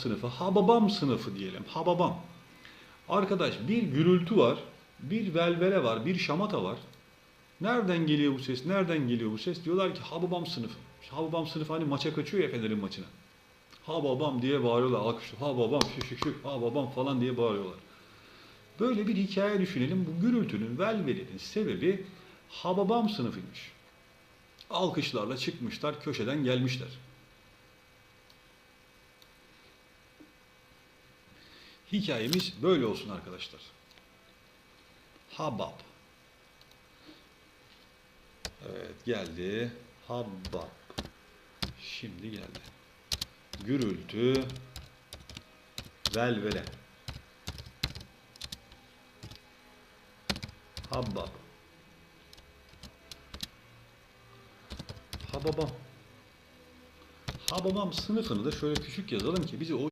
sınıfı, hababam sınıfı diyelim. Hababam. Arkadaş bir gürültü var, bir velvele var, bir şamata var. Nereden geliyor bu ses? Nereden geliyor bu ses? Diyorlar ki Hababam sınıfı. Hababam sınıfı hani maça kaçıyor ya Fener'in maçına. Hababam diye bağırıyorlar. Alkış. Hababam şu şu şu hababam falan diye bağırıyorlar. Böyle bir hikaye düşünelim. Bu gürültünün, velvelenin sebebi Hababam sınıfıymış. Alkışlarla çıkmışlar, köşeden gelmişler. Hikayemiz böyle olsun arkadaşlar. Habab. Evet geldi. Habab. Şimdi geldi. Gürültü. Velvele. Habab. Hababam. Hababam sınıfını da şöyle küçük yazalım ki bizi o